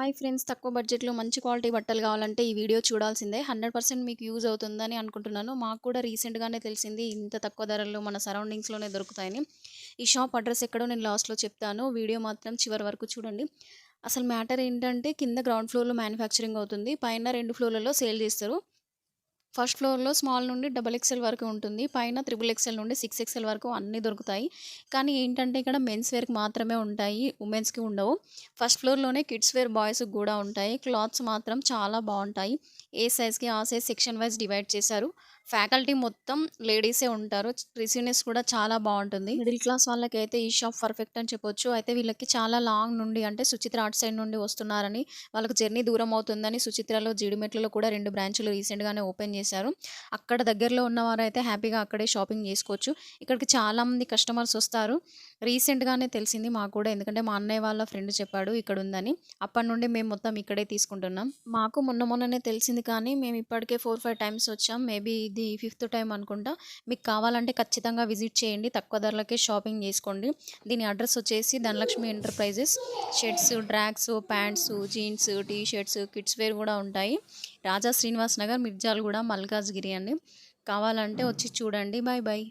Hi friends తక్కువ బడ్జెట్‌లో మంచి క్వాలిటీ బట్టలు కావాలంటే ఈ వీడియో చూడాల్సిందే. 100% మీకు యూజ్ అవుతుందని అనుకుంటున్నాను. మాకు కూడా రీసెంట్‌గానే తెలిసింది ఇంత తక్కువ ధరల్లో మన సరౌండింగ్స్‌లోనే దొరుకుతాయని. ఈ షాప్ అడ్రస్ ఎక్కడో నేను లాస్ట్‌లో చెప్తాను. వీడియో మాత్రం చివరి వరకు చూడండి. అసలు మ్యాటర్ ఏంటంటే కింద గ్రౌండ్ ఫ్లోర్‌లో మ్యానుఫ్యాక్చరింగ్ అవుతుంది. పైన రెండు ఫ్లోర్‌లలో సేల్ చేస్తారు. ఫస్ట్ ఫ్లోర్‌లో స్మాల్ నుండి డబుల్ ఎక్సెల్ వరకు ఉంటుంది. పైన త్రిబుల్ ఎక్సెల్ నుండి సిక్స్ ఎక్సెల్ వరకు అన్నీ దొరుకుతాయి. కానీ ఏంటంటే ఇక్కడ మెన్స్ వేర్‌కి మాత్రమే ఉంటాయి. ఉమెన్స్‌కి ఉండవు. ఫస్ట్ ఫ్లోర్‌లోనే కిడ్స్ వేర్ బాయ్స్‌కి కూడా ఉంటాయి. క్లాత్స్ మాత్రం చాలా బాగుంటాయి ఏ సైజ్‌కి ఆ సైజ్ సెక్షన్ వైస్ డివైడ్ చేశారు. ఫ్యాకల్టీ మొత్తం లేడీసే ఉంటారు. రిసీవ్‌నెస్ కూడా చాలా బాగుంటుంది మిడిల్ క్లాస్ వాళ్ళకైతే ఈ షాప్ పర్ఫెక్ట్ అని చెప్పొచ్చు. అయితే వీళ్ళకి చాలా లాంగ్ నుండి అంటే సుచిత్ర అటు సైడ్ నుండి వస్తున్నారని, వాళ్ళకి జర్నీ దూరం అవుతుందని సుచిత్రలో, జీడిమెట్లలో కూడా రెండు బ్రాంచ్లు రీసెంట్‌గానే ఓపెన్ చేశారు. అక్కడ దగ్గరలో ఉన్నవారు అయితే హ్యాపీగా అక్కడే షాపింగ్ చేసుకోవచ్చు. ఇక్కడికి చాలామంది కస్టమర్స్ వస్తారు. రీసెంట్‌గానే తెలిసింది మాకు కూడా. ఎందుకంటే మా అన్నయ్య వాళ్ళ ఫ్రెండ్ చెప్పాడు ఇక్కడ ఉందని అప్పటి నుండి మేము మొత్తం ఇక్కడే తీసుకుంటున్నాం. మాకు మొన్న మొన్ననే తెలిసింది కానీ మేము ఇప్పటికే 4, 5 టైమ్స్ వచ్చాం. మేబీ ఇది ఫిఫ్త్ టైం అనుకుంటా. మీకు కావాలంటే ఖచ్చితంగా విజిట్ చేయండి. తక్కువ ధరలకే షాపింగ్ చేసుకోండి. దీని అడ్రస్ వచ్చేసి Dhanalakshmi enterprises. Shirts, drags, pants, jeans, T shirts, kids wear కూడా ఉంటాయి. రాజా శ్రీనివాస్ నగర్, మిర్జాల్ కూడా మల్కాజ్గిరి అండి. కావాలంటే వచ్చి చూడండి. Bye bye.